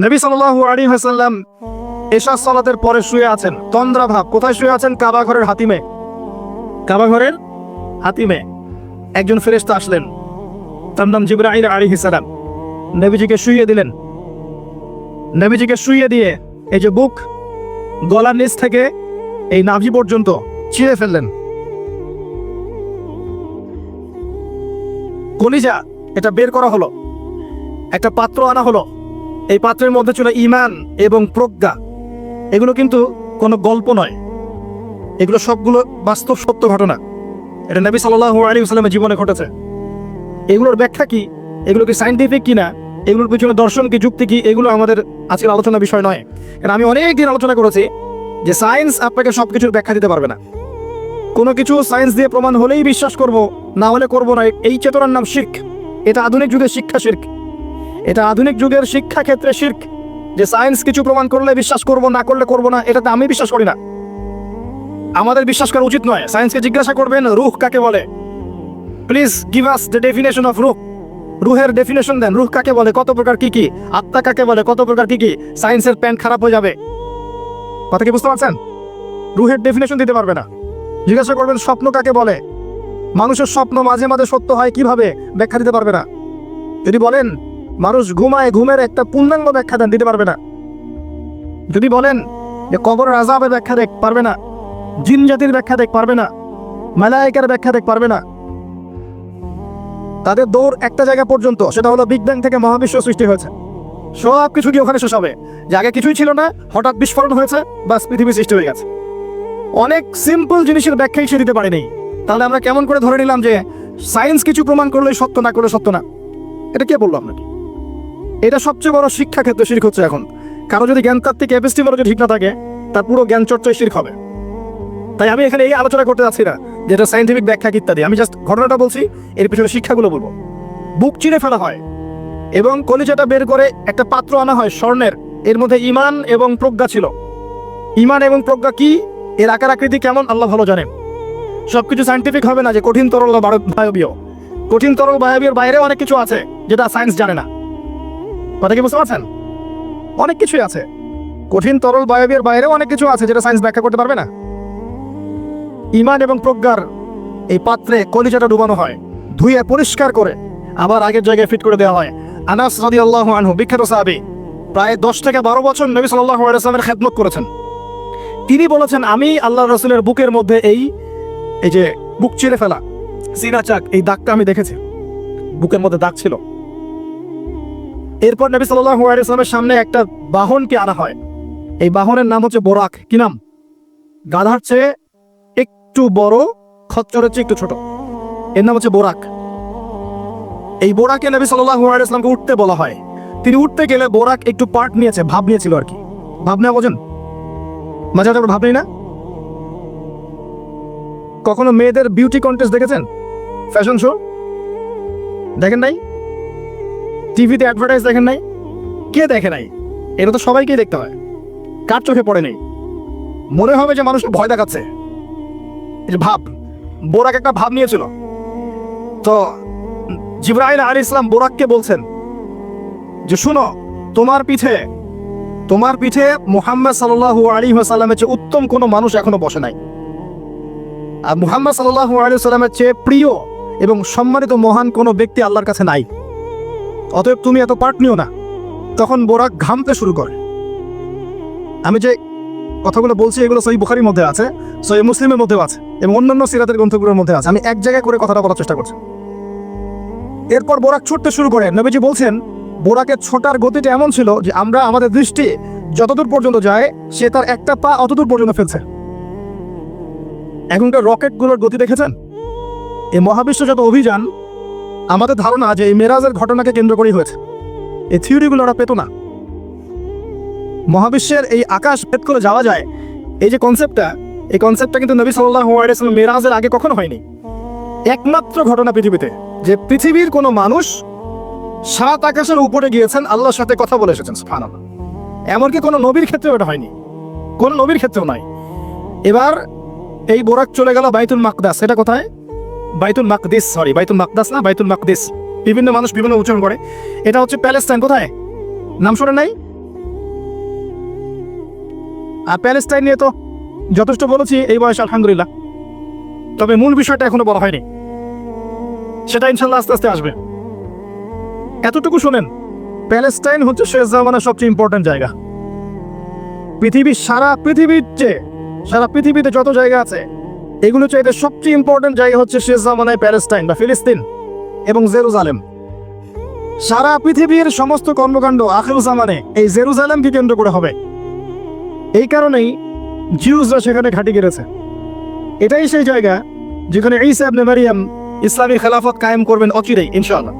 নবী সাল্লাল্লাহু আলাইহি ওয়াসাল্লাম এশা সালাতের পরে শুয়ে আছেন। তন্দ্রা ভাব কোথায় শুয়ে আছেন? কাবা ঘরের হাতিমে। কাবা ঘরের হাতিমে। একজন ফেরেশতা আসলেন তার নাম জিবরাইল আলাইহিস হিসালাম নবীজিকে শুইয়ে দিলেন। নবীজিকে শুইয়ে দিয়ে এই যে বুক, গলার নিচ থেকে এই নাভি পর্যন্ত ছিঁড়ে ফেললেন। কলিজা, এটা বের করা হলো। একটা পাত্র আনা হলো। এই পাত্রের মধ্যে ছিল ইমান এবং প্রজ্ঞা। এগুলো কিন্তু কোনো গল্প নয়। এগুলো সবগুলো বাস্তব সত্য ঘটনা। এটা নবী সাল্লাল্লাহু আলী ওয়াসাল্লামের জীবনে ঘটেছে। এগুলোর ব্যাখ্যা কি? এগুলো কি সাইন্টিফিক কিনা? এগুলোর পিছনে দর্শন কি, যুক্তি কি? এগুলো আমাদের আজকের আলোচনা বিষয় নয়। কারণ আমি অনেক দিন আলোচনা করেছি যে সায়েন্স আপনাকে সব কিছুর ব্যাখ্যা দিতে পারবে না। কোনো কিছু সায়েন্স দিয়ে প্রমাণ হলেই বিশ্বাস করব, না হলে করব না। এই চেতনার নাম শিখ এটা আধুনিক যুগের শিক্ষা শির্ক। এটা আধুনিক যুগের শিক্ষা ক্ষেত্রে শির্ক। যে সায়েন্স কিছু প্রমাণ করলে বিশ্বাস করব, না করলে করব না, এটাতে আমি বিশ্বাস করি না। আমাদের বিশ্বাস করা উচিত নয়। সায়েন্সকে জিজ্ঞাসা করবেন, রুহ কাকে বলে? Please give us the definition of রুহ। রুহের ডেফিনেশন দেন, রুহ কাকে বলে? কত প্রকার কি কি? আত্মা কাকে বলে? কত প্রকার কি কি? সায়েন্সের প্যান্ট খারাপ হয়ে যাবে। কথা কি বুঝতে পারছেন? রুহের ডেফিনেশন দিতে পারবে না। জিজ্ঞাসা করবেন, স্বপ্ন কাকে বলে? মানুষের স্বপ্ন মাঝে মাঝে সত্য হয় কীভাবে? ব্যাখ্যা দিতে পারবে না। যদি বলেন মানুষ ঘুমায়, ঘুমের একটা পূর্ণাঙ্গ ব্যাখ্যা দেন, দিতে পারবে না। যদি বলেন যে কবর আজাবের ব্যাখ্যা দেখ পারবে না, জিন জাতির ব্যাখ্যা দেখ পারবে না, মালায়িকার ব্যাখ্যা দেখ পারবে না, তাদের দৌড় একটা জায়গা পর্যন্ত, সেটা হলো বিগ ব্যাং থেকে মহাবিশ্ব সৃষ্টি হয়েছে। সব কিছু কি ওখানে শেষ হবে? যে আগে কিছুই ছিল না, হঠাৎ বিস্ফোরণ হয়েছে, বাস পৃথিবী সৃষ্টি হয়ে গেছে। অনেক সিম্পল জিনিসের ব্যাখ্যাই সে দিতে পারেনি। তাহলে আমরা কেমন করে ধরে নিলাম যে সায়েন্স কিছু প্রমাণ করলে সত্য না করলে সত্য না? এটা কে বলল আপনাকে? এটা সবচেয়ে বড় শিক্ষা ক্ষেত্রে শির্ক হচ্ছে এখন। কারও যদি জ্ঞানতাত্ত্বিক যদি ঠিক না থাকে, তার পুরো জ্ঞান চর্চায় শির্ক হবে। তাই আমি এখানে এই আলোচনা করতে যাচ্ছি না যেটা সাইন্টিফিক ব্যাখ্যা ইত্যাদি। আমি জাস্ট ঘটনাটা বলছি, এর পিছনে শিক্ষাগুলো বলব। বুক চিরে ফেলা হয় এবং কলিজাটা বের করে একটা পাত্র আনা হয় স্বর্ণের। এর মধ্যে ইমান এবং প্রজ্ঞা ছিল। ইমান এবং প্রজ্ঞা কি? এর আকার আকৃতি কেমন? আল্লাহ ভালো জানেন। সবকিছু সাইন্টিফিক হবে না যে কঠিন তরল বায়বীয়। কঠিন তরল বায়বীয় বাইরে অনেক কিছু আছে যেটা সায়েন্স জানে না। কথা কি বুঝতে পারছেন? অনেক কিছুই আছে। কঠিন, তরল বায়বীয় বাইরেও অনেক কিছু আছে যেটা সায়েন্স ব্যাখ্যা করতে পারবে না। ইমান এবং প্রজ্ঞার এই পাত্রে কলিজাটা ডুবানো হয়, ধুয়ে পরিষ্কার করে, আবার আগের জায়গায় ফিট করে দেওয়া হয়। আনাস রাদিয়াল্লাহু আনহু, বিখ্যাত সাহাবী, প্রায় দশ থেকে বারো বছর নবী সাল্লাল্লাহু আলাইহি ওয়াসাল্লামের খেদমত করেছেন। তিনি বলেছেন, আমি আল্লাহ রসুলের বুকের মধ্যে এই এই যে বুক চিরে ফেলা, সিনা এই দাগটা আমি দেখেছি। বুকের মধ্যে দাগ ছিল। এরপর নবী সাল্লাল্লাহু আলাইহি ওয়াসাল্লামের সামনে একটা বাহনকে আনা হয়। এই বাহনের নাম হচ্ছে বোরাক। কি নাম? গাধার চেয়ে একটু বড়, খচ্চরের হচ্ছে একটু ছোট। এর নাম হচ্ছে বোরাক। এই বোরাকে নবী সাল্লাল্লাহু আলাইহি ওয়াসাল্লামকে উঠতে বলা হয়। তিনি উঠতে গেলে বোরাক একটু পার্ট নিয়েছে, ভাব নিয়েছিল আর কি। ভাব নেওয়া বোঝেন? মাঝে মাঝে ভাবনি না? কখনো মেয়েদের বিউটি কন্টেস্ট দেখেছেন? ফ্যাশন শো দেখেন নাই? টিভিতে অ্যাডভার্টাইজ দেখেন নাই? কে দেখে নাই? এটা তো সবাইকেই দেখতে হয়। কার চোখে পড়ে নেই? মনে হবে যে মানুষ ভয় দেখাচ্ছে। ভাব, বোরাক একটা ভাব নিয়েছিল। তো জিব্রাহিল আলী ইসলাম বোরাককে বলছেন যে, শুনো, তোমার পিঠে তোমার পিঠে মুহাম্মদ সাল্লাল্লাহু আলী সাল্লামের চেয়ে উত্তম কোনো মানুষ এখনও বসে নাই। আর মুহাম্মদ সাল্লাল্লাহু আলী সাল্লামের চেয়ে প্রিয় এবং সম্মানিত মহান কোনো ব্যক্তি আল্লাহর কাছে নাই। অতএব তুমি এত পার্ট নিও না। তখন বোরাক ঘামতে শুরু করে। আমি যে কথাগুলো বলছি, এগুলো সহি বুখারির মধ্যে আছে, সহি মুসলিমের মধ্যেও আছে এবং অন্যান্য সিরাতের গ্রন্থগুলোর মধ্যে আছে। আমি এক জায়গায় করে কথাটা বলার চেষ্টা করছি। এরপর বোরাক ছুটতে শুরু করে। নবীজি বলছেন, বোরাকের ছোটার গতিটা এমন ছিল যে আমরা, আমাদের দৃষ্টি যতদূর পর্যন্ত যায়, সে তার একটা পা অতদূর পর্যন্ত ফেলছে। এখনকার রকেটগুলোর গতি দেখেছেন? এই মহাবিশ্ব যত অভিযান আমাদের ধারণা যে এই মেরাজের ঘটনাকে কেন্দ্র করেই হয়েছে। এই থিওরিগুলো ওরা পেত না। মহাবিশ্বের এই আকাশ ভেদ করে যাওয়া যায়, এই যে কনসেপ্টটা এই কনসেপ্টটা কিন্তু নবী সাল্লাল্লাহু আলাইহি ওয়াসাল্লাম মেরাজের আগে কখনো হয়নি। একমাত্র ঘটনা পৃথিবীতে, যে পৃথিবীর কোনো মানুষ সাত আকাশের উপরে গিয়েছেন, আল্লাহর সাথে কথা বলে এসেছেন, সুবহানাল্লাহ। এমনকি কোনো নবীর ক্ষেত্রেও এটা হয়নি। কোনো নবীর ক্ষেত্রেও নাই। এবার এই বোরাক চলে গেল বাইতুল মাকদাস এটা কোথায়? বাইতুল মাকদিস সরি বাইতুল মাকদাস না, বাইতুল মাকদিস। বিভিন্ন মানুষ বিভিন্ন উচ্চারণ করে। এটা হচ্ছে প্যালেস্টাইন, কোথায়? নাম শোনেন নাই? আর প্যালেস্টাইন নিয়ে তো যথেষ্ট বলেছি এই বয়সে, আলহামদুলিল্লাহ। তবে মূল বিষয়টা এখনও বলা হয়নি। সেটা ইনশাল্লাহ আস্তে আস্তে আসবে। এতটুকু শোনেন, প্যালেস্টাইন হচ্ছে শেষ জামানের সবচেয়ে ইম্পর্টেন্ট জায়গা। পৃথিবীর সারা পৃথিবীর চেয়ে, সারা পৃথিবীতে যত জায়গা আছে এগুলো চাইতে সবচেয়ে ইম্পর্টেন্ট জায়গা হচ্ছে শেষ জামানায় প্যালেস্টাইন বা ফিলিস্তিন এবং জেরুজালেম। সারা পৃথিবীর সমস্ত কর্মকাণ্ড আখের জামানে এই জেরুজালেমকে কেন্দ্র করে হবে। এই কারণেই জিউসরা সেখানে ঘাঁটি গেড়েছে এটাই সেই জায়গা যেখানে ঈসা ইবনে মারিয়াম ইসলামী খেলাফত কায়েম করবেন অচিরেই, ইনশাআল্লাহ।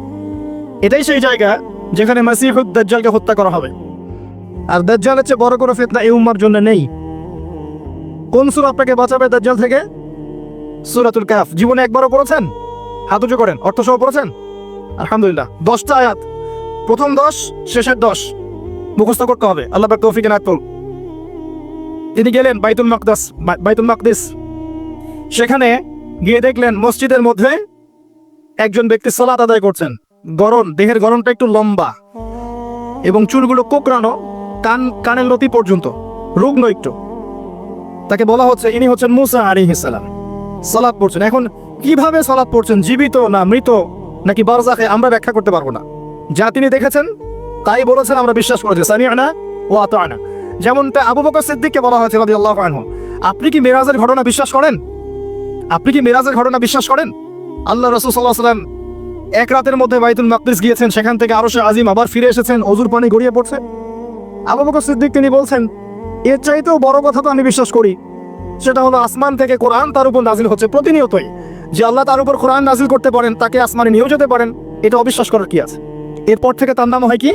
এটাই সেই জায়গা যেখানে মাসিহুদ দাজ্জালকে হত্যা করা হবে। আর দাজ্জালের চেয়ে বড় কোনো ফিতনা এই উম্মার জন্য নেই। কোন সুর আপনাকে বাঁচাবে দাজ্জাল থেকে? সুরাতুল কাফ জীবনে একবারও পড়েছেন? হাত উঁচু করেন অর্থ সহ পড়েছেন? আলহামদুলিল্লাহ। দশটা আয়াত। প্রথম দশ, শেষের দশ। মুখস্থ করতে হবে। আল্লাহ তৌফিক এনায়ত তিনি গেলেন বাইতুল মাকদাস বাইতুল মাকদিস। সেখানে গিয়ে দেখলেন মসজিদের মধ্যে একজন ব্যক্তি সালাত আদায় করছেন। গরম দেহের গরমটা একটু লম্বা এবং চুলগুলো কোকড়ানো, কান, কানের লতি পর্যন্ত, রুগ্ন একটু। তাকে বলা হচ্ছে, ইনি হচ্ছেন মুসা আলী সালাম। সালাদ পড়ছেন। এখন কীভাবে সালাদ পড়ছেন? জীবিত না মৃত? নাকি বারজাখে আমরা ব্যাখ্যা করতে পারব না? যা তিনি দেখেছেন, তাই বলেছেন, আমরা বিশ্বাস করেছি সানিয়ানা ও আতানা যেমনটা আবু বকর সিদ্দিককে বলা হয়েছে রাদিয়াল্লাহু আনহু। আপনি কি মেরাজের ঘটনা বিশ্বাস করেন? আপনি কি মেরাজের ঘটনা বিশ্বাস করেন? আল্লাহ রসুল সাল্লাহ সাল্লাম এক রাতের মধ্যে বাইতুল মাকদিস গিয়েছেন, সেখান থেকে আরও সে আজিম আবার ফিরে এসেছেন, অজুর পানি গড়িয়ে পড়ছে। আবু বকর সিদ্দিক তিনি বলছেন, এর চাইতেও বড় কথা তো আমি বিশ্বাস করি। সেটা হলো আসমান থেকে কোরআন তার উপর নাজিল হচ্ছে প্রতিনিয়তই। যে আল্লাহ তার উপর কোরআন নাজিল করতে পারেন, তাকে আসমানে নিয়েও যেতে পারেন, এটা অবিশ্বাস করার কি আছে? এরপর থেকে তার নাম হয় কি?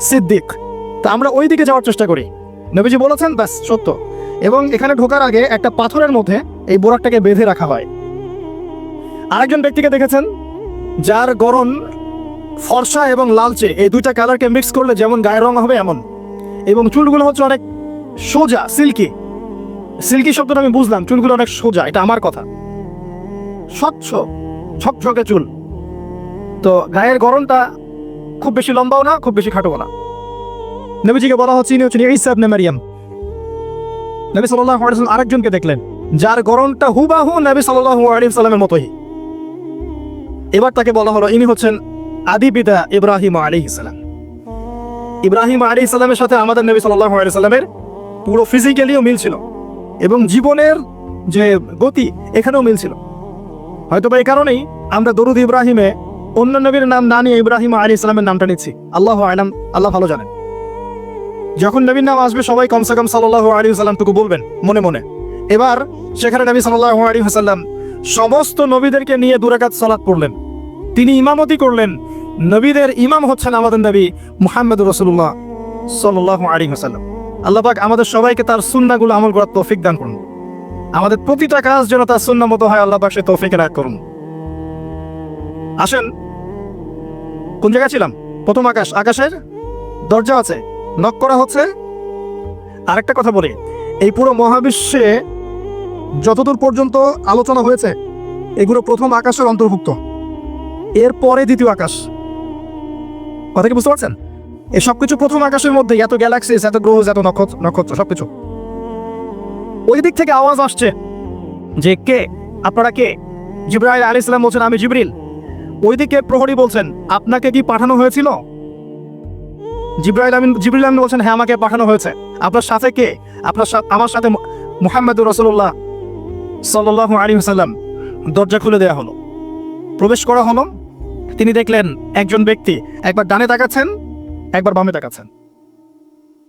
সিদ্দিক। তা আমরা ওই দিকে যাওয়ার চেষ্টা করি। নবীজি বলেছেন, ব্যাস, সত্য। এবং এখানে ঢোকার আগে একটা পাথরের মধ্যে এই বোরাকটাকে বেঁধে রাখা হয়। আরেকজন ব্যক্তিকে দেখেছেন, যার গরম ফর্সা এবং লালচে, এই দুইটা কালারকে মিক্স করলে যেমন গায়ের রং হবে এমন। এবং চুলগুলো হচ্ছে অনেক সোজা সিল্কি সিল্কি শব্দটা আমি বুঝলাম, চুলগুলো অনেক সোজা, এটা আমার কথা। স্বচ্ছ, ঝকঝকে চুল। তো গায়ের গরমটা খুব বেশি লম্বাও না, খুব বেশি খাটোও না। নবীজিকে বলা হচ্ছে, ইনি হচ্ছেন ঈসা ইবনে মারিয়াম। নবী সাল্লাল্লাহু আলাইহি ওয়াসাল্লাম আরেকজনকে দেখলেন, যার গরমটা হুবাহু নবী সাল্লাল্লাহু আলাইহি সাল্লামের মতোই। এবার তাকে বলা হলো, ইনি হচ্ছেন আদি পিতা ইব্রাহিম আলাইহিস সালাম। ইব্রাহিম আলাইহিস সালামের সাথে আমাদের নবী সাল্লাল্লাহু আলাইহি সাল্লামের পুরো ফিজিক্যালিও মিল ছিল। এবং জীবনের যে গতি, এখানেও মিল ছিল হয়তো বা এই কারণেই আমরা দরুদ ইব্রাহিমে অন্য নবীর নাম না নিয়ে ইব্রাহিম আলী ইসলামের নামটা নিচ্ছি। আল্লাহ আলাম, আল্লাহ ভালো জানেন। যখন নবীর নাম আসবে, সবাই কমসে কম সাল্লাহ আলী সাল্লামটুকু বলবেন, মনে মনে। এবার সেখানে নবী সাল্লাহ আলী সাল্লাম সমস্ত নবীদেরকে নিয়ে দুরাকাত সালাত পড়লেন। তিনি ইমামতি করলেন। নবীদের ইমাম হচ্ছেন আমাদের নবী মুহাম্মদ রসুল্লাহ সাল্লাহ আলী হাসাল্লাম আল্লাহ পাক আমাদের সবাইকে তার সুন্নাগুলো আমল করার তৌফিক দান করুন। আমাদের প্রতিটা কাজ যেন তার সুন্না মতো হয়, আল্লাহ পাক সে তৌফিক রাখ করুন। আসেন, কোন জায়গায় ছিলাম? প্রথম আকাশ, আকাশের দরজা আছে নক করা হচ্ছে। আরেকটা কথা বলি, এই পুরো মহাবিশ্বে যতদূর পর্যন্ত আলোচনা হয়েছে, এগুলো প্রথম আকাশের অন্তর্ভুক্ত। এর পরে দ্বিতীয় আকাশ। কথা কি বুঝতে পারছেন? এই সবকিছু প্রথম আকাশের মধ্যে এত গ্যালাক্সিস, এত গ্রহ, এত নক্ষত্র নক্ষত্র, সবকিছু। ওই দিক থেকে আওয়াজ আসছে যে কে? আপনারা কে? জিব্রাইল আলী ইসলাম বলছেন, আমি জিবরিল। ওইদিকে প্রহরী বলছেন, আপনাকে কি পাঠানো হয়েছিল? জিব্রাইল আমিন, জিবরিল আমিন বলছেন হ্যাঁ আমাকে পাঠানো হয়েছে। আপনার সাথে কে? আপনার সাথে, আমার সাথে মুহাম্মদুর রসুল্লাহ সাল্লাহ আলী সাল্লাম দরজা খুলে দেওয়া হলো। প্রবেশ করা হলো। তিনি দেখলেন একজন ব্যক্তি একবার ডানে তাকাচ্ছেন একবার বামে তাকাচ্ছেন।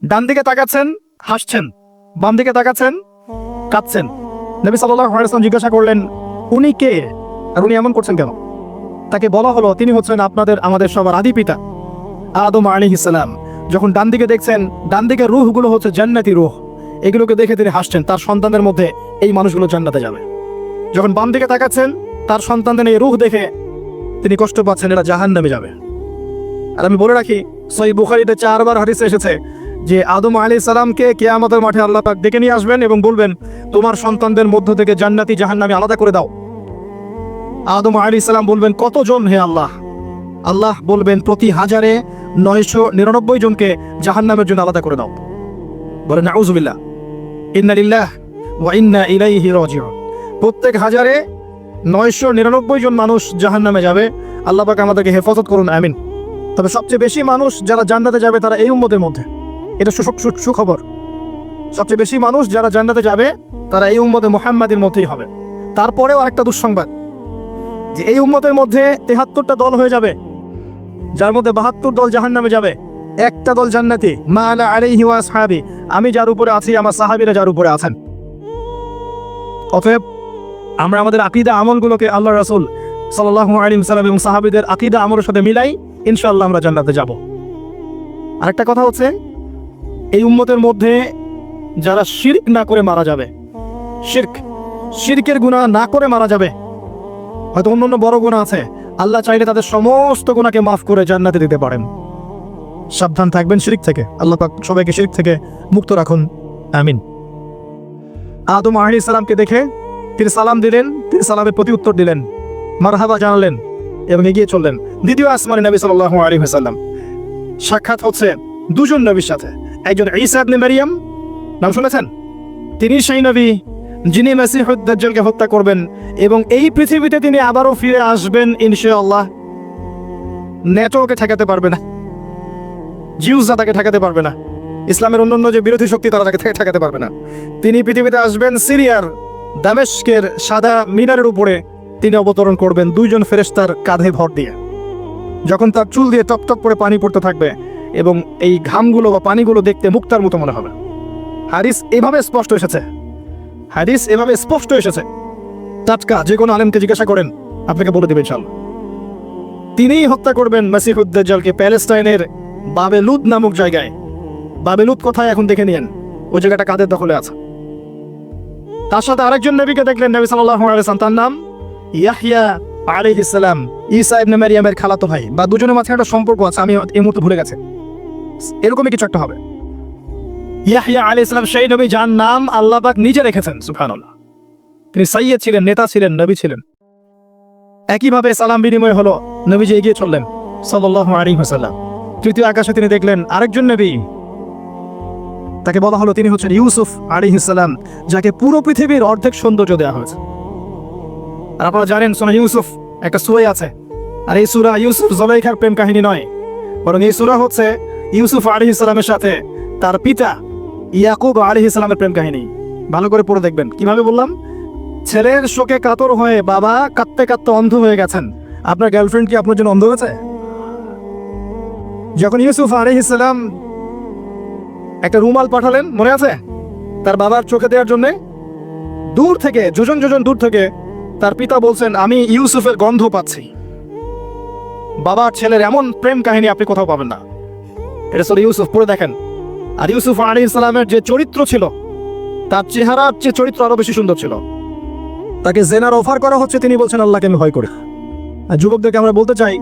ডান দিকে তাকাচ্ছেন, হাসছেন। বাম দিকে তাকাচ্ছেন, কাঁদছেন। নবী আলাইসলাম জিজ্ঞাসা করলেন, উনি কে? আর উনি এমন করছেন কেন? তাকে বলা হলো, তিনি হচ্ছেন আপনাদের, আমাদের সবার আদি পিতা, আদম আলী ইসলাম যখন ডান দিকে দেখছেন, ডান দিকে রুহগুলো হচ্ছে জান্নাতি রুহ। এগুলোকে দেখে তিনি হাসছেন, তার সন্তানদের মধ্যে এই মানুষগুলো জান্নাতে যাবে। যখন বাম দিকে তাকাচ্ছেন, তার সন্তানদের এই রুহ দেখে তিনি কষ্ট পাচ্ছেন, এরা জাহান নামে যাবে। আর আমি বলে রাখি সই বুখারিতে চারবার হাদিসে এসেছে যে আদম আলী সালামকে কেয়ামতের মাঠে আল্লাহ পাক ডেকে নিয়ে আসবেন এবং বলবেন, তোমার সন্তানদের মধ্য থেকে জান্নাতি জাহান্নামে আলাদা করে দাও। আদম আলী সালাম বলবেন, কতজন হে আল্লাহ? আল্লাহ বলবেন, প্রতি হাজারে নয়শো নিরানব্বই জনকে জাহান্নামের জন্য আলাদা করে দাও। বলে নাউজুবিল্লাহ। ইন্নালিল্লাহ ওয়া ইন্না ইলাইহি রাজিউন। প্রত্যেক হাজারে নয়শো নিরানব্বই জন মানুষ জাহান্নামে যাবে। আল্লাহ পাক আমাদেরকে হেফাজত করুন, আমিন। তবে সবচেয়ে বেশি মানুষ যারা জান্নাতে যাবে তারা এই উম্মতের মধ্যে। এটা সুখবর। সবচেয়ে বেশি মানুষ যারা জান্নাতে যাবে, তারা এই উম্মতে মোহাম্মদের মধ্যেই হবে। তারপরেও আরেকটা দুঃসংবাদ, যে এই উম্মতের মধ্যে তেহাত্তরটা দল হয়ে যাবে। যার মধ্যে বাহাত্তর দল জাহান্নামে যাবে। একটা দল জান্নাতি, মা আলা আলাইহি ওয়া আসহাবি। আমি যার উপরে আছি, আমার সাহাবীরা যার উপরে আছেন। অতএব আমরা আমাদের আকিদা আমলগুলোকে আল্লাহ রাসূল সাল্লাল্লাহু আলাইহি সাল্লাম এবং সাহাবীদের আকিদা আমলের সাথে মিলাই ইনশাআল্লাহ আমরা জান্নাতে যাব। আরেকটা কথা হচ্ছে, এই উম্মতের মধ্যে যারা শিরক না করে মারা যাবে, শিরক, শিরকের গুনাহ না করে মারা যাবে, হয়তো অন্য অন্য বড় গুণা আছে, আল্লাহ চাইলে তাদের সমস্ত গুণাকে মাফ করে জান্নাতে দিতে পারেন। সাবধান থাকবেন শিরিক থেকে, আল্লাহ পাক সবাইকে শিরিক থেকে মুক্ত রাখুন, আমিন। আদম আহলি সালামকে দেখে, তিনি সালাম দিলেন, তিনি সালামের প্রতি উত্তর দিলেন, মারহাবা জানালেন এবং এগিয়ে চললেন দ্বিতীয় আসমানি নবী সাল্লাল্লাহু আলাইহি ওয়াসাল্লাম। সাক্ষাৎ হচ্ছে দুজন নবীর সাথে। একজন ঈসা ইবনে মারিয়াম, নাম শুনেছেন? তিনি সেই নবী যিনি মেসিহুদ্দাজ্জালকে হত্যা করবেন এবং এই পৃথিবীতে তিনি আবারও ফিরে আসবেন ইনশাআল্লাহ। নেটওয়ার্কে ঠেকাতে পারবে না। জিউসরা তাকে ঠেকাতে পারবে না। ইসলামের অন্যান্য যে বিরোধী শক্তি তারা তাকে ঠেকাতে পারবে না। তিনি পৃথিবীতে আসবেন সিরিয়ার, দামেস্কের সাদা মিনারের উপরে তিনি অবতরণ করবেন দুইজন ফেরেশতার কাঁধে ভর দিয়ে। যখন তার চুল দিয়ে টপ টপ করে পানি পড়তে থাকবে এবং এই ঘামগুলো বা পানিগুলো দেখতে মুক্তার মতো মনে হবে। হারিস এভাবে স্পষ্ট এসেছে। হারিস এভাবে স্পষ্ট এসেছে। টাটকা, যে কোনো আলেমকে জিজ্ঞাসা করেন, আপনাকে বলে দেবেন ইনশাআল্লাহ। তিনিই হত্যা করবেন মাসিহুদ্দাজ্জালকে প্যালেস্টাইনের বাবেলুদ নামক জায়গায়। বাবেলুদ কোথায় এখন দেখে নিয়েন? ওই জায়গাটা কাদের দখলে আছে? তার সাথে আরেকজন নবীকে দেখলেন, নবী ওয়াসাল্লাম, তার নাম ইয়াহইয়া আলাইহিস সালাম, ঈসা ইবনে মারিয়ামের খালাতো ভাই। বা দুজনের মাঝে একটা সম্পর্ক আছে, আমি এই মুহূর্তে ভুলে গেছি। এরকমই কিছু একটা হবে। ইয়াহইয়া আলাইহিস সালাম সেই নবী যার নাম আল্লাহ পাক নিজে রেখেছেন, সুবহানাল্লাহ। তিনি ছিলেন, নেতা ছিলেন, নবী ছিলেন। একইভাবে সালাম বিনিময় হলো নবীজি এগিয়ে চললেন, সাল্লাল্লাহু আলাইহি ওয়াসাল্লাম। তৃতীয় আকাশে তিনি দেখলেন আরেকজন নবী। তাকে বলা হলো তিনি হচ্ছেন ইউসুফ আলিহিসাল্লাম যাকে পুরো পৃথিবীর অর্ধেক সৌন্দর্য দেওয়া হয়েছে। আর আপনারা জানেন সোনা ইউসুফ একটা সুরাই আছে। আর এই সুরা ইউসুফ জলাইখার প্রেম কাহিনী নয়। বরং এই সুরা হচ্ছে ইউসুফ আলী ইসলামের সাথে তার পিতা ইয়াকুব আলী ইসলামের প্রেম কাহিনী। ভালো করে পড়ে দেখবেন। কীভাবে বললাম? ছেলের শোকে কাতর হয়ে বাবা কাঁদতে কাঁদতে অন্ধ হয়ে গেছেন। আপনার গার্লফ্রেন্ড কি আপনার জন্য অন্ধ হয়েছে? যখন ইউসুফ আলী ইসলাম একটা রুমাল পাঠালেন, মনে আছে? তার বাবার চোখে দেওয়ার জন্য? দূর থেকে, যোজন যোজন দূর থেকে তার পিতা বলছেন, আমি ইউসুফের গন্ধ পাচ্ছি। বাবার ছেলের এমন প্রেম কাহিনী আপনি কোথাও পাবেন না। এটা সরি ইউসুফ, পড়ে দেখেন। আর ইউসুফ আলী ইসলামের যে চরিত্র ছিল, তার চেহারার চেয়ে চরিত্র আরও বেশি সুন্দর ছিল। তাকে জেনার অফার করা হচ্ছে, তিনি বলছেন, আল্লাহকে আমি ভয় করি। আর যুবকদেরকে আমরা বলতে চাই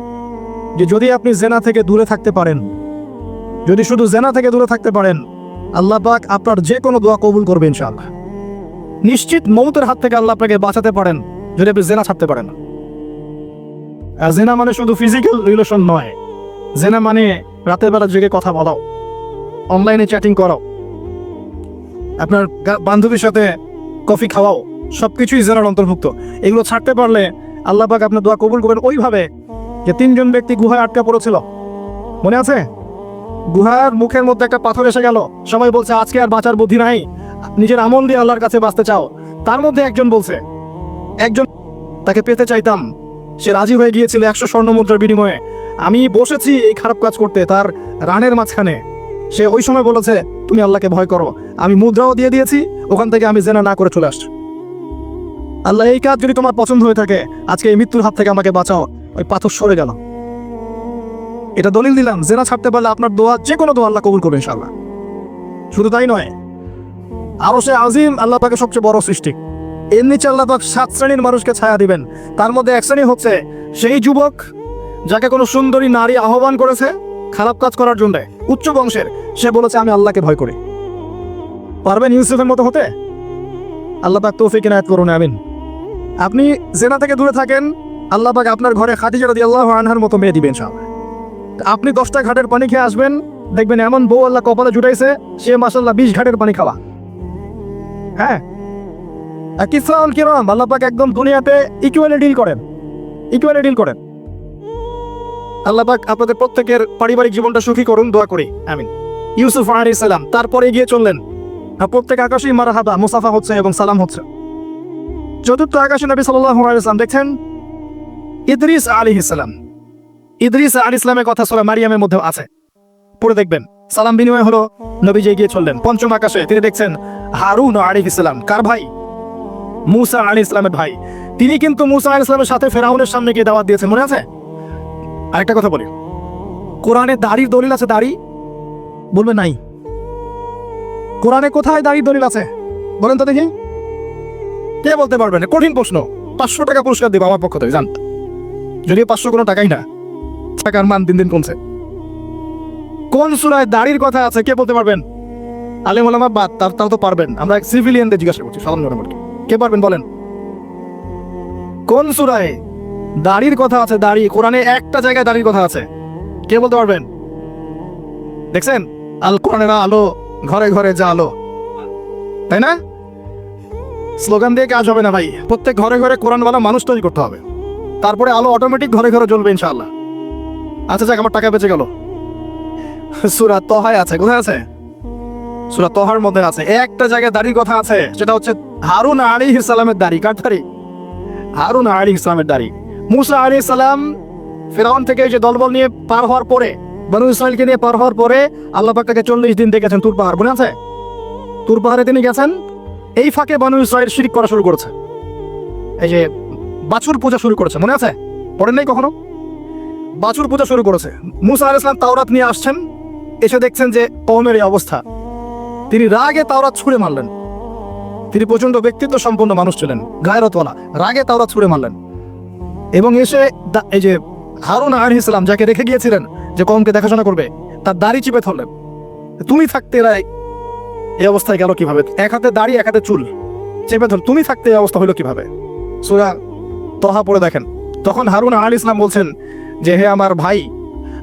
যে, যদি আপনি জেনা থেকে দূরে থাকতে পারেন, যদি শুধু জেনা থেকে দূরে থাকতে পারেন, আল্লাহ পাক আপনার যে কোনো দোয়া কবুল করবে ইনশাআল্লাহ। নিশ্চিত মৌতের হাত থেকে আল্লাহ আপনাকে বাঁচাতে পারেন। যদি আপনি জেনা ছাড়তে পারেন। জেনা মানে শুধু ফিজিক্যাল রিলেশন নয়। জেনা মানে রাতের বেলা জেগে কথা বলাও অনলাইনে চ্যাটিং করাও, আপনার বান্ধবীর সাথে কফি খাওয়াও, সবকিছুই জেনার অন্তর্ভুক্ত। এগুলো ছাড়তে পারলে আল্লাহ পাক আপনার দোয়া কবুল করবেন ওইভাবে যে তিনজন ব্যক্তি গুহায় আটকা পড়েছিল। মনে আছে? গুহার মুখের মধ্যে একটা পাথর এসে গেল। সবাই বলছে, আজকে আর বাঁচার বুদ্ধি নাই। নিজের আমল দিয়ে আল্লাহর কাছে বাঁচতে চাও। তার মধ্যে একজন বলছে একজন তাকে পেতে চাইতাম। সে রাজি হয়ে গিয়েছিল একশো স্বর্ণ মুদ্রার বিনিময়ে। আমি বসেছি এই খারাপ কাজ করতে তার রানের মাঝখানে। সে ওই সময় বলেছে, তুমি আল্লাহকে ভয় করো। আমি মুদ্রাও দিয়ে দিয়েছি, ওখান থেকে আমি জেনা না করে চলে আসছি। আল্লাহ, এই কাজ যদি তোমার পছন্দ হয়ে থাকে, আজকে এই মৃত্যুর হাত থেকে আমাকে বাঁচাও। ওই পাথর সরে গেল। এটা দলিল দিলাম, জেনা ছাড়তে পারলে আপনার দোয়া, যে কোনো দোয়া আল্লাহ কবুল করবে ইনশাল্লাহ শুধু তাই নয়, আরও সে আজিম আল্লাহ তাকে সবচেয়ে বড় সৃষ্টি। এর নিচে আল্লাহ পাক সাত শ্রেণির মানুষকে ছায়া দিবেন। তার মধ্যে এক শ্রেণি হচ্ছে সেই যুবক যাকে কোনো সুন্দরী নারী আহ্বান করেছে খারাপ কাজ করার জন্য। উচ্চ বংশের। সে বলেছে, আমি আল্লাহকে ভয় করি। পারবেন ইউসুফের মতো হতে? আল্লাহ পাক তৌফিক ইনায়াত করুন, আমিন। আপনি জেনা থেকে দূরে থাকেন, আল্লাহ পাক আপনার ঘরে খাদিজা রাদিয়াল্লাহু আনহার মতো মেয়ে দিবেন, ইনশাআল্লাহ। আপনি দশটা ঘাটের পানি খেয়ে আসবেন, দেখবেন এমন বউ আল্লাহ কপালে জুটাইছে, সে মাসাল্লাহ বিশ ঘাটের পানি খাওয়া। হ্যাঁ? কিরাম, আল্লাহ পাক একদম দুনিয়াতে ইকুয়ালি ডিল করেন। ইকুয়ালি ডিল করেন। আল্লাহ পাক আপনাদের প্রত্যেকের পারিবারিক জীবনটা সুখী করুন, দোয়া করি। আমিন। ইউসুফ সালাম তারপরে এগিয়ে চললেন। প্রত্যেক আকাশেই মারাহাবা, মুসাফা হচ্ছে এবং সালাম হচ্ছে। চতুর্থ আকাশে নবী সাল্লাল্লাহু আলাইহি দেখছেন, ইদ্রিস আলাইহিস সালাম। ইদ্রিস আলাইহিস ইসলামের কথা সূরা মারিয়ামের মধ্যে আছে। পড়ে দেখবেন। সালাম বিনিময় হলো নবীজি এগিয়ে চললেন। পঞ্চম আকাশে তিনি দেখছেন, হারুন আলাইহিস ইসলাম কার ভাই? মুসা আলাইহিস ইসলামের ভাই। তিনি কিন্তু মুসা আলাইহিস ইসলামের সাথে ফেরাউনের সামনে গিয়ে দাওয়াত দিয়েছেন, মনে আছে? আরেকটা কথা বলি। কোরআনে দাড়ির দলিল আছে দাড়ি? বলবে নাই। কোরআনে কোথায় দাড়ির দলিল আছে? বলেন তো দেখি। কে বলতে পারবেন কঠিন প্রশ্ন। পাঁচশো টাকা পুরস্কার দেবো আমার পক্ষ থেকে, জান। যদিও পাঁচশো কোনো টাকাই না। টাকার মান দিন দিন কমছে। কোন সুরায় দাড়ির কথা আছে? কে বলতে পারবেন? আলেম ওলামা বাদ, তার তাও তো পারবেন। আমরা সিভিলিয়ানদের জিজ্ঞাসা করছি, সাধারণ জনগণকে। কে পারবেন বলেন? কোন সুরায় দাড়ির কথা আছে? দাড়ি। কোরআনে একটা জায়গায় দাড়ির কথা আছে। কে বলতে পারবেন? দেখছেন? আল কোরআনের আলো ঘরে ঘরে যা আলো। তাই না? স্লোগান দিয়ে কাজ হবে না ভাই। প্রত্যেক ঘরে ঘরে কোরআনওয়ালা মানুষ তৈরি করতে হবে। তারপরে আলো অটোমেটিক ঘরে ঘরে জ্বলবে ইনশাআল্লাহ। আচ্ছা যাক, আমার টাকা বেঁচে গেল। সুরা তহায় আছে। কোথায় আছে? সুরা তহার মধ্যে আছে। একটা জায়গায় দাড়ির কথা আছে, সেটা হচ্ছে হারুন আলী ইসলামের দাড়ি। কার দাড়ি? হারুন আলী ইসলামের দাড়ি। মুসা আলী ইসলাম ফেরাউন থেকে যে দলবল নিয়ে পার হওয়ার পরে, বনু ইসরায়েলকে নিয়ে পার হওয়ার পরে আল্লাহ পাক তাকে চল্লিশ দিন দেখেছেন তুর পাহাড়। মনে আছে? তুর পাহাড়ে তিনি গেছেন, এই ফাঁকে বনু ইসরায়েল শিরিক করা শুরু করেছে। এই যে বাছুর পূজা শুরু করেছে, মনে আছে? পড়েন নাই কখনো? বাছুর পূজা শুরু করেছে। মুসা আল ইসলাম তাওরাত নিয়ে আসছেন, এসে দেখছেন যে কওমের এই অবস্থা। তিনি রাগে তাওরাত ছুঁড়ে মারলেন। তিনি প্রচণ্ড ব্যক্তিত্ব সম্পন্ন মানুষ ছিলেন, গায়রতওয়ালা, রাগে তাওরাত ছুঁড়ে মারলেন। এবং এসে এই যে হারুন আলী ইসলাম যাকে রেখে গিয়েছিলেন যে কমকে দেখাশোনা করবে, তার দাড়ি চিপে ধরলেন। তুমি থাকতে এরা এই অবস্থায় গেল কীভাবে? এক হাতে দাড়ি, এক হাতে চুল। চেপে ধর, তুমি থাকতে এই অবস্থা হলো কীভাবে? সুরা তহা পড়ে দেখেন। তখন হারুন আলী ইসলাম বলছেন যে, হে আমার ভাই,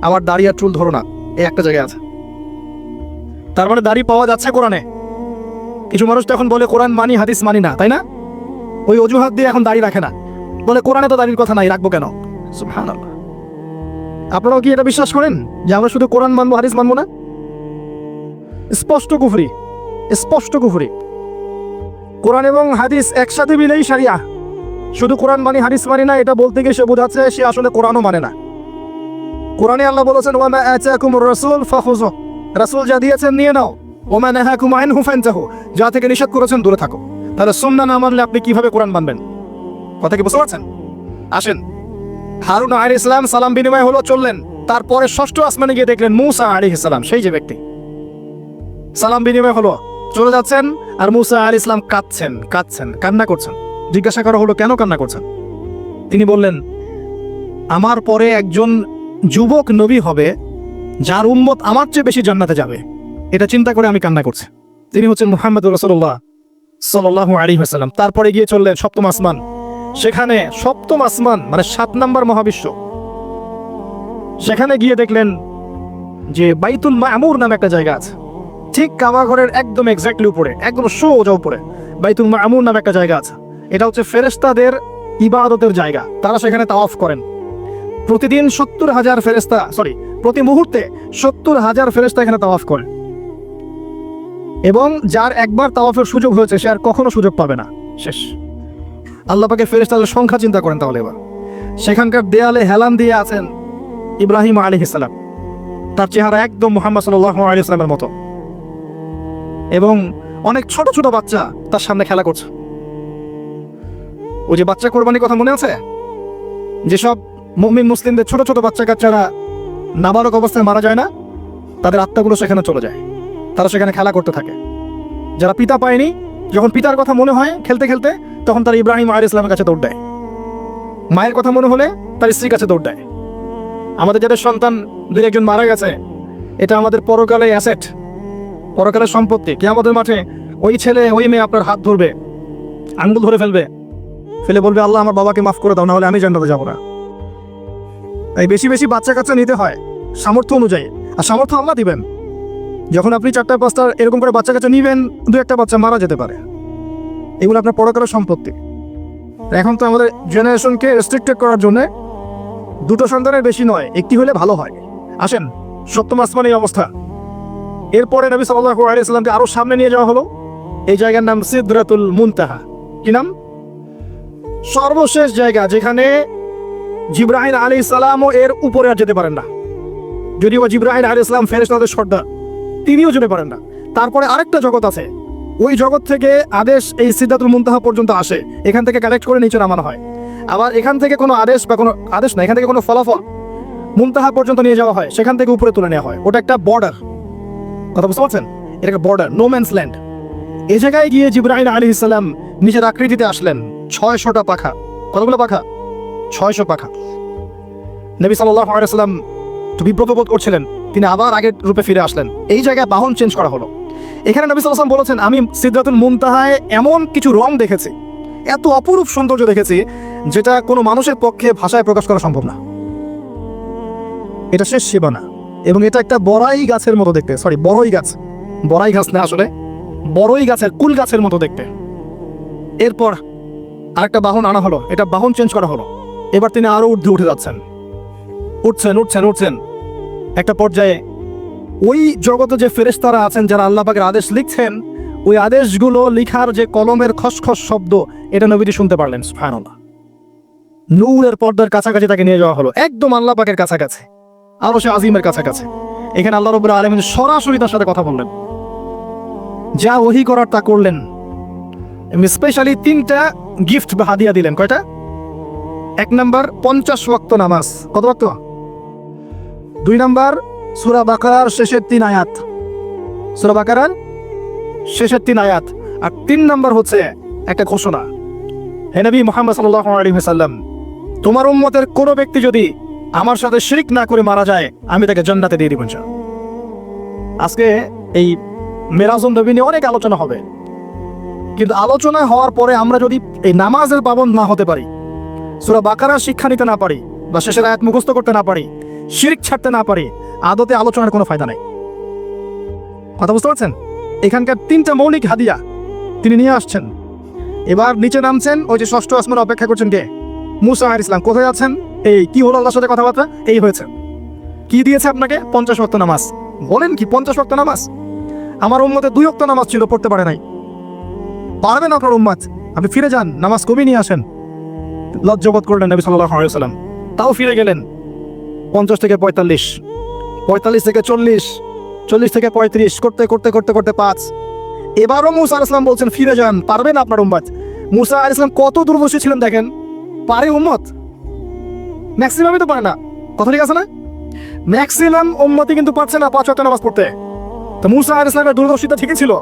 আমার দাড়ি আর চুল ধরো না, এই একটা জায়গায় আছে। তার মানে দাড়ি পাওয়া যাচ্ছে কোরআনে। কিছু মানুষ তো এখন বলে, কোরআন মানি, হাদিস মানি না। তাই না? ওই অজুহাত দিয়ে এখন দাড়ি রাখে না। বলে, কোরআনে তো দাড়ির কথা নাই, রাখব কেন? আপনারাও কি এটা বিশ্বাস করেন? যে আমরা শুধু কোরআন মানবো, হাদিস মানবো না? স্পষ্ট কুফরি স্পষ্ট কুফরি। কোরআন এবং হাদিস একসাথে মিলেই সারিয়া শুধু কোরআন মানি, হাদিস মানি না, এটা বলতে গিয়ে সে বোঝাচ্ছে, সে আসলে কোরআনও মানে না। কোরআনে আল্লাহ বলেছেন ওয়ামা আতাকুম রাসূল ফাখুযু রাসূল যা দিয়েছেন নিয়ে নাও। ওমা নাহাকুম আনহু ফানতাহু। যা থেকে নিষেধ করেছেন দূরে থাকো। তাহলে সুন্নাহ না মানলে আপনি কীভাবে কোরআন মানবেন? কথা কি বুঝতে পারছেন? আসেন। হারুন আলী ইসলাম সালাম বিনিময় হলো চললেন। তারপরে ষষ্ঠ আসমানে গিয়ে দেখলেন মুসা আলী ইসলাম, সেই যে ব্যক্তি। সালাম বিনিময় হলো, চলে যাচ্ছেন আর মুসা আলী ইসলাম কাঁদছেন কাঁদছেন, কান্না করছেন। জিজ্ঞাসা করা হলো, কেন কান্না করছেন? তিনি বললেন, আমার পরে একজন যুবক নবী হবে যার উম্মত আমার চেয়ে বেশি জান্নাতে যাবে। এটা চিন্তা করে আমি কান্না করছি। তিনি হচ্ছেন মোহাম্মদ রসল্লাহ সাল্লাহ আলী হাসাল্লাম তারপরে গিয়ে চললেন সপ্তম আসমান। সেখানে সপ্তম আসমান মানে সাত নাম্বার মহাবিশ্ব। সেখানে গিয়ে দেখলেন যে বাইতুল মামুর নামে একটা জায়গা আছে। ঠিক কাবা ঘরের একদম এক্স্যাক্টলি উপরে, একদম সোজা উপরে বাইতুল মামুর নামে একটা জায়গা আছে। এটা হচ্ছে ফেরেস্তাদের ইবাদতের জায়গা। তারা সেখানে তাওয়াফ করেন। প্রতিদিন সত্তর হাজার ফেরেস্তা সরি প্রতি মুহূর্তে সত্তর হাজার ফেরেস্তা এখানে তাওয়াফ করে। এবং যার একবার তাওয়াফের সুযোগ হয়েছে, সে আর কখনো সুযোগ পাবে না। শেষ। আল্লাহ পাকে ফেরেস্তাদের সংখ্যা চিন্তা করেন তাহলে এবার। সেখানকার দেয়ালে হেলান দিয়ে আছেন ইব্রাহিম আলী ইসলাম তার চেহারা একদম মোহাম্মদ সাল্লাহ আলী ইসলামের মতো। এবং অনেক ছোট ছোট বাচ্চা তার সামনে খেলা করছে। ওই যে বাচ্চা কোরবানির কথা মনে আছে? যেসব মুমিন মুসলিমদের ছোট ছোট বাচ্চা কাচ্চারা নাবালক অবস্থায় মারা যায় না, তাদের আত্মাগুলো সেখানে চলে যায়। তারা সেখানে খেলা করতে থাকে। যারা পিতা পায়নি, যখন পিতার কথা মনে হয় খেলতে খেলতে, তখন তারা ইব্রাহিম আয়ের ইসলামের কাছে দৌড় দেয়। মায়ের কথা মনে হলে তার স্ত্রীর কাছে দৌড় দেয়। আমাদের যাদের সন্তান দুই একজন মারা গেছে, এটা আমাদের পরকালে অ্যাসেট পরকালের সম্পত্তি। কে আমাদের মাঠে ওই ছেলে, ওই মেয়ে আপনার হাত ধরবে, আঙ্গুল ধরে ফেলবে, ফেলে বলবে, আল্লাহ, আমার বাবাকে মাফ করে দাও না হলে আমি জান্নাতে যাব না। এই বেশি বেশি বাচ্চা কাচ্চা নিতে হয় সামর্থ্য অনুযায়ী। আর সামর্থ্য আল্লাহ দিবেন। যখন আপনি চারটা, পাঁচটা এরকম করে বাচ্চা কাচ্চা নিবেন, দু একটা বাচ্চা মারা যেতে পারে। এগুলো আপনার পরকালের সম্পত্তি। এখন তো আমাদের জেনারেশনকে রেস্ট্রিক্টেড করার জন্য দুটো সন্তানের বেশি নয়, একটি হলে ভালো হয়। আসেন, সপ্তম আসমান এই অবস্থা। এরপরে নবী সাল্লাল্লাহু আলাইহি সাল্লামকে আরও সামনে নিয়ে যাওয়া হলো। এই জায়গার নাম সিদরাতুল মুনতাহা। কি নাম? সর্বশেষ জায়গা যেখানে জিব্রাহিম আলী ইসলামও এর উপরে আর যেতে পারেন না। যদিও জিব্রাহিম আলী ইসলাম ফেরেস্তাদের সর্দার, তিনিও যেতে পারেন না। তারপরে আরেকটা জগৎ আছে। ওই জগৎ থেকে আদেশ এই সিদ্ধাতুল মুনতাহা পর্যন্ত আসে। এখান থেকে কালেক্ট করে নিচে নামানো হয়। আবার এখান থেকে কোনো আদেশ বা কোনো আদেশ না, এখান থেকে কোনো ফলাফল মুনতাহা পর্যন্ত নিয়ে যাওয়া হয়। সেখান থেকে উপরে তুলে নেওয়া হয়। ওটা একটা বর্ডার কথা বুঝতে পারছেন? এটা একটা বর্ডার নো ম্যানস ল্যান্ড এ জায়গায় গিয়ে জিব্রাহিম আলী ইসলাম নিজের আকৃতিতে আসলেন। ছয়শটা পাখা। কতগুলো পাখা? ছয়শো পাখা। নবী সাল্লাম তো বিব্রত বোধ করছিলেন, তিনি আবার আগের রূপে ফিরে আসলেন। এই জায়গায় বাহন চেঞ্জ করা হলো। এখানে নবী সাল্লাম বলেছেন, আমি সিদ্ধাতুল মুনতাহায় এমন কিছু রং দেখেছি, এত অপরূপ সৌন্দর্য দেখেছি, যেটা কোনো মানুষের পক্ষে ভাষায় প্রকাশ করা সম্ভব না। এটা শেষ সীমানা। এবং এটা একটা বড়াই গাছের মতো দেখতে। সরি বড়ই গাছ। বড়াই গাছ না আসলে, বড়ই গাছের, কুল গাছের মতো দেখতে। এরপর আরেকটা বাহন আনা হলো। এটা বাহন চেঞ্জ করা হলো। এবার তিনি আরও ঊর্ধ্বে উঠে যাচ্ছেন। উঠছেন উঠছেন উঠছেন। একটা পর্যায়ে ওই জগতে যে ফেরেশতারা আছেন, যারা আল্লাহ পাকের আদেশ লিখছেন, ওই আদেশগুলো লিখার যে কলমের খসখস শব্দ, এটা নবীজি শুনতে পারলেন, সুবহানাল্লাহ। নূরের পর্দার কাছাকাছি তাকে নিয়ে যাওয়া হলো, একদম আল্লাহ পাকের কাছাকাছি আরও সে আজিমের কাছাকাছি। এখানে আল্লাহ রবুল্লাহ আলমিন সরাসরি তার সাথে কথা বললেন। যা ওহি করার তা করলেন। স্পেশালি তিনটা গিফট বা হাদিয়া দিলেন। কয়টা? এক নাম্বার পঞ্চাশ ওয়াক্ত নামাজ। কত ওয়াক্ত? দুই নাম্বার সুরা বাকার শেষের তিন আয়াত। সুরা বাকারার শেষের তিন আয়াত। আর তিন নাম্বার হচ্ছে একটা ঘোষণা। হে নবী মোহাম্মদ সাল্লাহ আলী সাল্লাম তোমার উম্মতের কোনো ব্যক্তি যদি আমার সাথে শিরিক না করে মারা যায়, আমি তাকে জন্নাতে দিয়ে দিব আজকে এই মেরাজন নবী নিয়ে অনেক আলোচনা হবে। কিন্তু আলোচনা হওয়ার পরে আমরা যদি এই নামাজের পাবন না হতে পারি সুরা বাকারা শিক্ষা নিতে না পারি বা শেষের আয়াত মুখস্থ করতে না পারি, শিরিক ছাড়তে না পারি, আদতে আলোচনার কোনো ফায়দা নেই। কথা বুঝতে পারছেন? এখানকার তিনটা মৌলিক হাদিয়া তিনি নিয়ে আসছেন। এবার নিচে নামছেন ওই যে ষষ্ঠ আসমান অপেক্ষা করছেন কে? মুসা ইসলাম কোথায় আছেন? এই কি হলো আল্লাহর সাথে কথাবার্তা? এই হয়েছে। কি দিয়েছে আপনাকে? পঞ্চাশ ওয়াক্ত নামাজ। বলেন কি, পঞ্চাশ ওয়াক্ত নামাজ? আমার উম্মতে দুই ওয়াক্ত নামাজ ছিল, পড়তে পারে নাই। পারবেন আপনার উম্মাদ আপনি ফিরে যান, নামাজ কমিয়ে নিয়ে আসেন। লজ্জবোধ করলেন নবী সাল্লাহ সাল্লাম তাও ফিরে গেলেন। পঞ্চাশ থেকে পঁয়তাল্লিশ। পঁয়তাল্লিশ থেকে চল্লিশ। চল্লিশ থেকে পঁয়ত্রিশ। করতে করতে করতে করতে পাঁচ। এবারও মুসা আল ইসলাম বলছেন, ফিরে যান, পারবেন আপনার উম্মত? মুসা আল ইসলাম কত দূর বসে ছিলেন দেখেন? পারে উম্মত? ম্যাক্সিমামই তো পারে না। কথা ঠিক আছে না? ম্যাক্সিমাম উম্মতি কিন্তু পারছে না পাঁচ ওয়াক্ত নামাজ পড়তে। তো মুসা আল ইসলামের দূরদর্শিতা ঠিকই ছিল।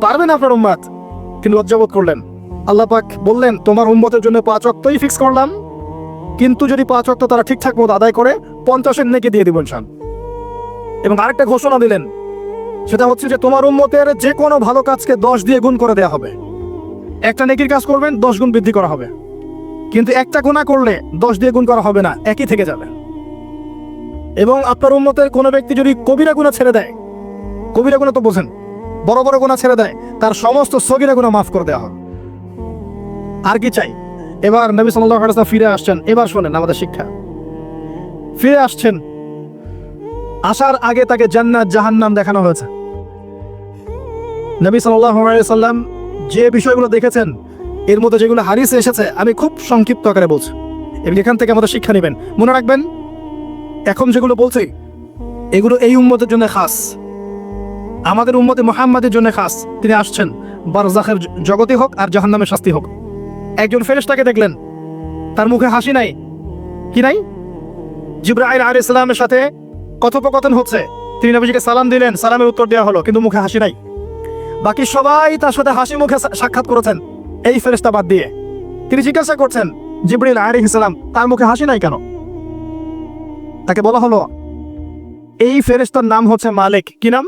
পারবেন আপনার উম্মত। তিনি লজ্জাবোধ করলেন। আল্লাহ পাক বললেন, তোমার উম্মতের জন্য পাঁচ অক্তই ফিক্স করলাম। কিন্তু যদি পাঁচ অক্ত তারা ঠিকঠাক মতো আদায় করে, পঞ্চাশের নেকে দিয়ে দিবেন শান এবং আরেকটা ঘোষণা দিলেন, সেটা হচ্ছে যে তোমার উম্মতের যে কোনো ভালো কাজকে দশ দিয়ে গুণ করে দেওয়া হবে। একটা নেকির কাজ করবেন, দশ গুণ বৃদ্ধি করা হবে। কিন্তু একটা গুণা করলে দশ দিয়ে গুণ করা হবে না, একই থেকে যাবে। এবং আপনার উন্মতের কোনো ব্যক্তি যদি কবিরা গুণা ছেড়ে দেয়, কবিরা গুণা তো বোঝেন, বড় বড় গুণা ছেড়ে দেয়, তার সমস্ত সগিরা গুণা মাফ করে দেওয়া হবে। আর কি চাই? এবার নবী সাল্লাহ ফিরে আসছেন। এবার শোনেন আমাদের শিক্ষা। ফিরে আসছেন। আসার আগে তাকে জান্নাত, জাহান্নাম দেখানো হয়েছে। নবী সাল্লাম যে বিষয়গুলো দেখেছেন, এর মধ্যে যেগুলো হারিসে এসেছে, আমি খুব সংক্ষিপ্ত আকারে বলছি। এবং এখান থেকে আমাদের শিক্ষা নেবেন। মনে রাখবেন, এখন যেগুলো বলছি, এগুলো এই উম্মতের জন্য খাস। আমাদের উম্মতে মোহাম্মদের জন্য খাস। তিনি আসছেন। বারজাখের জগতে হোক আর জাহান্নামের শাস্তি হোক। একজন ফেরেশতাকে দেখলেন। তার মুখে হাসি নাই। কি নাই? জিব্রাইল আলাইহিস সালামের সাথে কথোপকথন হচ্ছে। তিনি নবীজিকে সালাম দিলেন, সালামের উত্তর দেওয়া হলো, কিন্তু মুখে হাসি নাই। বাকি সবাই তার সাথে হাসি মুখে সাক্ষাৎ করেছেন, এই ফেরেশতা বাদ দিয়ে। তিনি জিজ্ঞাসা করছেন, জিব্রাইল আলাইহিস সালাম, তার মুখে হাসি নাই কেন? তাকে বলা হলো, এই ফেরেস্তার নাম হচ্ছে মালিক। কি নাম?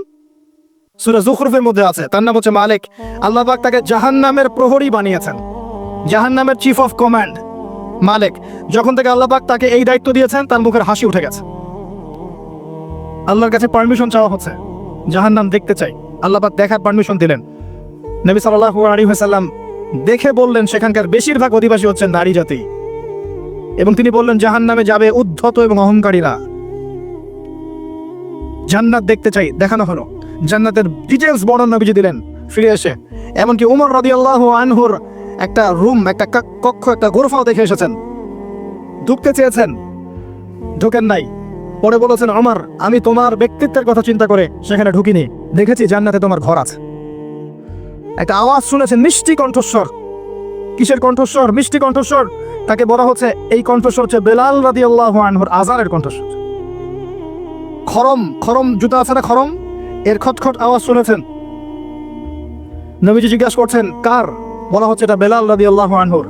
সূরা জুখরুফের মধ্যে আছে, তার নাম হচ্ছে মালিক। আল্লাহ পাক তাকে জাহান্নামের প্রহরী বানিয়েছেন। জাহান্নামের চিফ অফ কমান্ড মালিক, যখন থেকে আল্লাহ পাক তাকে এই দায়িত্ব দিয়েছেন, তার মুখের হাসি উঠে গেছে। আল্লাহর কাছে পারমিশন চাওয়া হচ্ছে। জাহান্নাম দেখতে চাই। আল্লাহ পাক দেখার পারমিশন দিলেন। নবী সাল্লাল্লাহু আলাইহি ওয়াসাল্লাম দেখে বললেন, সেখানকার বেশিরভাগ অধিবাসী হচ্ছেন নারী জাতি। এবং তিনি বললেন জাহান নামে যাবে উদ্ধত এবং অহংকারীরা জান্নাত দেখতে চাই। দেখানো হলো। জান্নাতের ডিটেলস বর্ণনা নবীজি দিলেন। ফিরে এসে, এমনকি উমর রাদিয়াল্লাহু আনহুর একটা রুম, একটা কক্ষ, একটা গোরফাও দেখে এসেছেন। ঢুকতে চেয়েছেন। ঢোকেন নাই। পরে বলেছেন আমার আমি তোমার ব্যক্তিত্বের কথা চিন্তা করে সেখানে ঢুকিনি। দেখেছি জান্নাতে তোমার ঘর আছে। একটা আওয়াজ শুনেছেন, মিষ্টি কণ্ঠস্বর। কিসের কণ্ঠস্বর? মিষ্টি কণ্ঠস্বর? তাকে বলা হচ্ছে, এই কণ্ঠস্বর হচ্ছে বেলাল রাদিয়াল্লাহু আনহুর আজানের কণ্ঠস্বর। খরম খরম, জুতা আছে না খরম? এর খটখট আওয়াজ শুনেছেন। নবীজি জিজ্ঞাসা করছেন, কার? বলা হচ্ছে এটা বেলাল রাদিয়াল্লাহু আনহুর।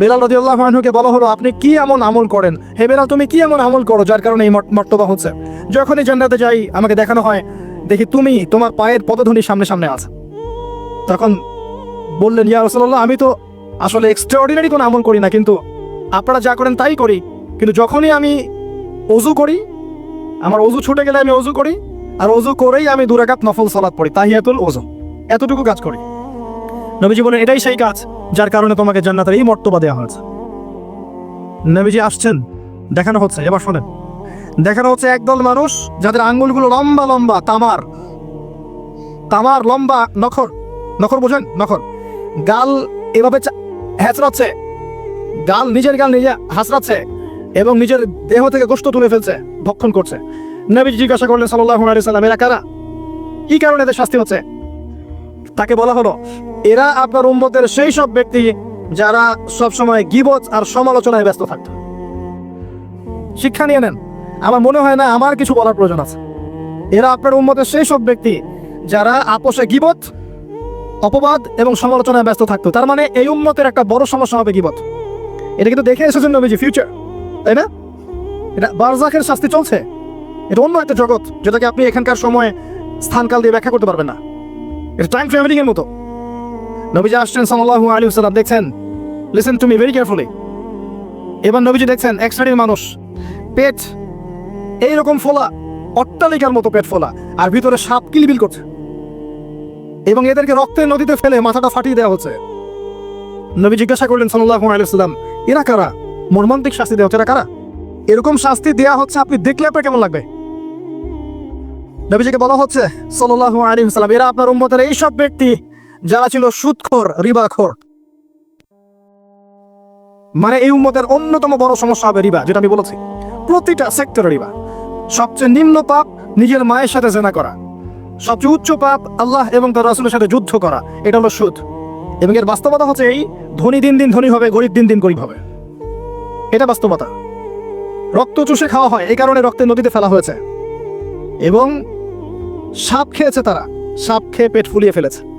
বেলাল রাদিয়াল্লাহু আনহুকে বলা হলো, আপনি কি এমন আমল করেন? হে বেলাল, তুমি কি এমন আমল করো যার কারণে এই মর্তবা হচ্ছে? যখনই জান্নাতে যাই, আমাকে দেখানো হয়, দেখি তুমি তোমার পায়ের পদধ্বনি সামনে সামনে আছে। তখন বললেন, ইয়া রাসূলুল্লাহ, আমি তো আসলে এক্সট্রাঅর্ডিনারি কোনো আমল করি না, কিন্তু আপনারা যা করেন তাই করি। কিন্তু যখনই আমি অজু করি, আমার অজু ছুটে গেলে আমি অজু করি, আর অজু করেই আমি দুরাকাত নফল সালাত পড়ি, তাহিয়াতুল অজু এতটুকু কাজ করি। নবীজি বলেন, এটাই সেই কাজ যার কারণে তোমাকে জান্নাতের এই মর্তবা দেওয়া হয়েছে। নবীজি আসছেন, দেখানো হচ্ছে, এবার শোনেন। দেখানো হচ্ছে একদল মানুষ যাদের আঙ্গুলগুলো লম্বা লম্বা, তামার। তামার লম্বা নখর নখর বোঝেন? নখর। গাল এভাবে হ্যাচড়াচ্ছে গাল নিজের গাল নিজে হাসড়াচ্ছে এবং নিজের দেহ থেকে গোস্ত তুলে ফেলছে, ভক্ষণ করছে। নবীজি জিজ্ঞাসা করলেন সাল্লাহ আলাইহি সাল্লাম এরা কারা? কি কারণে এদের শাস্তি হচ্ছে? তাকে বলা হলো এরা আপনার উম্মতের সেই সব ব্যক্তি যারা সবসময় গিবত আর সমালোচনায় ব্যস্ত থাকত। শিক্ষা নিয়ে নেন। আমার মনে হয় না আমার কিছু বলার প্রয়োজন আছে। এরা আপনার উম্মতের সেই সব ব্যক্তি যারা আপোষে গিবত, অপবাদ এবং সমালোচনায় ব্যস্ত থাকতো। তার মানে এই উন্মতের একটা বড় সমস্যা হবে গিবত। এটা কিন্তু দেখে এসেছেন নবীজি ফিউচার তাই না? এটা বারজাকের শাস্তি চলছে। এটা অন্য একটা জগৎ, যেটাকে আপনি এখানকার সময় স্থানকাল দিয়ে ব্যাখ্যা করতে পারবেন না। এটা টাইম ট্রাভেলিং এর মতো। নবীজি আসছেন সাল্লাল্লাহু আলাইহি ওয়াসাল্লাম, দেখছেন? Listen to me very carefully এবার নবীজি দেখছেন এক শ্রেণির মানুষ। পেট এইরকম ফোলা, অট্টালিকার মতো পেট ফোলা, আর ভিতরে সাপ কিলবিল করছে। এবং এদেরকে রক্তের নদীতে ফেলে মাথাটা ফাটিয়ে দেওয়া হচ্ছে। নবী জিজ্ঞাসা করলেন সাল্লাল্লাহু আলাইহি ওয়াসাল্লাম, এরা কারা? মর্মান্তিক শাস্তি দেওয়া হচ্ছে, এরা কারা? এরকম শাস্তি দেয়া হচ্ছে, আপনি দেখলে আপনার কেমন লাগবে? নবীজিকে বলা হচ্ছে, সাল্লাল্লাহু আলাইহি ওয়াসাল্লাম, এরা আপনার উম্মতের এই সব ব্যক্তি যারা ছিল সুদখোর রিবাখোর। মানে এই উম্মতের অন্যতম বড় সমস্যা হবে রিবা, যেটা আমি বলেছি। প্রতিটা সেক্টরে রিবা। সবচেয়ে নিম্ন পাপ, নিজের মায়ের সাথে জেনা করা। সবচেয়ে উচ্চ পাপ, আল্লাহ এবং তার রাসূলের সাথে যুদ্ধ করা। এটা হলো সুদ। এবং এর বাস্তবতা হচ্ছে এই, ধনী দিন দিন ধনী হবে, গরিব দিন দিন গরিব হবে। এটা বাস্তবতা। রক্ত চুষে খাওয়া হয়, এই কারণে রক্তের নদীতে ফেলা হয়েছে। এবং সাপ খেয়েছে তারা। সাপ খেয়ে পেট ফুলিয়ে ফেলেছে।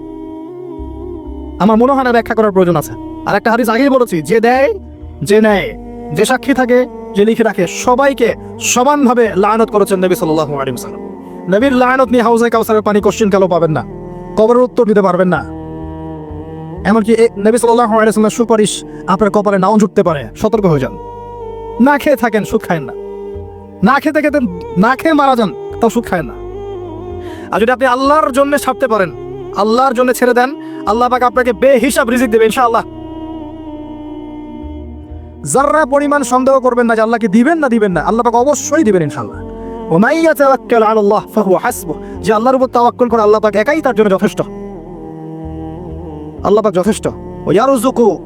আমার মনে হয় না ব্যাখ্যা করার প্রয়োজন আছে। আর একটা হাদিস আগেই বলেছি, যে দেয়, যে নেয়, যে সাক্ষী থাকে, যে লিখে রাখে, সবাইকে সমানভাবে লায়নত করেছেন নবী ওয়াসাল্লাম। নবীর লায়নত নিয়ে হাউজে কাউসারের পানি কোশ্চেন কালো পাবেন না? কবরের উত্তর দিতে পারবেন না। এমনকি নবী ওয়াসাল্লামের সুপারিশ আপনার কপালে নাও জুটতে পারে, সতর্ক হয়ে যান। না খেয়ে থাকেন, সুদ খায়েন না। না খেতে খেতে, না খেয়ে মারা যান, তাও সুদ খায়েন না। আর যদি আপনি আল্লাহর জন্য ছাড়তে পারেন আল্লাহর জন্য ছেড়ে দেন। আল্লাহ পাক আপনাকে বেহিসাব রিজিক দেবে, ইনশাআল্লাহ। যারা পরিমাণ সন্দেহ করবেন না যে আল্লাহকে দিবেন না দিবেন না, আল্লাহ পাক অবশ্যই দিবেন, ইনশাআল্লাহ। ও মাই ইয়াতাওয়াক্কাল আলা আল্লাহ ফাহুয়া হাসবুহ, যে আল্লাহর উপর তাওয়াক্কুল করে আল্লাহ পাক একাই তার জন্য যথেষ্ট। আল্লাহ পাক যথেষ্ট। ও ইয়ারযুকু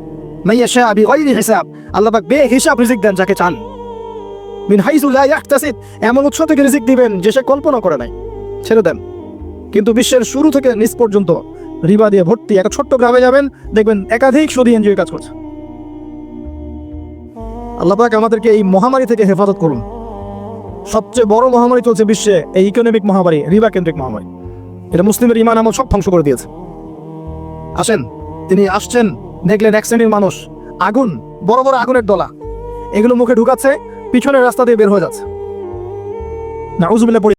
মান ইয়াশা বিগাইরি হিসাব, আল্লাহ পাক বেহিসাব রিজিক দেন যাকে চান। মিন হাইসু লা ইয়াহতাসিব, এমন উৎস থেকে রিজিক দিবেন যে সে কল্পনা করে নাই। ছেড়ে দেন। কিন্তু বিশ্বের শুরু থেকে নিচ পর্যন্ত রিবা দিয়ে ভর্তি একটা ছোট্ট গ্রামে যাবেন, দেখবেন একাধিক সুদী এনজিও কাজ করছে। আল্লাহ পাক আমাদেরকে এই মহামারী থেকে হেফাজত করুন। সবচেয়ে বড় মহামারী চলছে বিশ্বে এই ইকোনমিক মহামারী, রিবা কেন্দ্রিক মহামারী। এটা মুসলিমের ইমান আমল সব ধ্বংস করে দিয়েছে। আসেন, তিনি আসছেন, দেখলেন এক শ্রেণির মানুষ, আগুন, বড় বড় আগুনের দলা। এগুলো মুখে ঢুকাচ্ছে, পিছনের রাস্তা দিয়ে বের হয়ে যাচ্ছে। না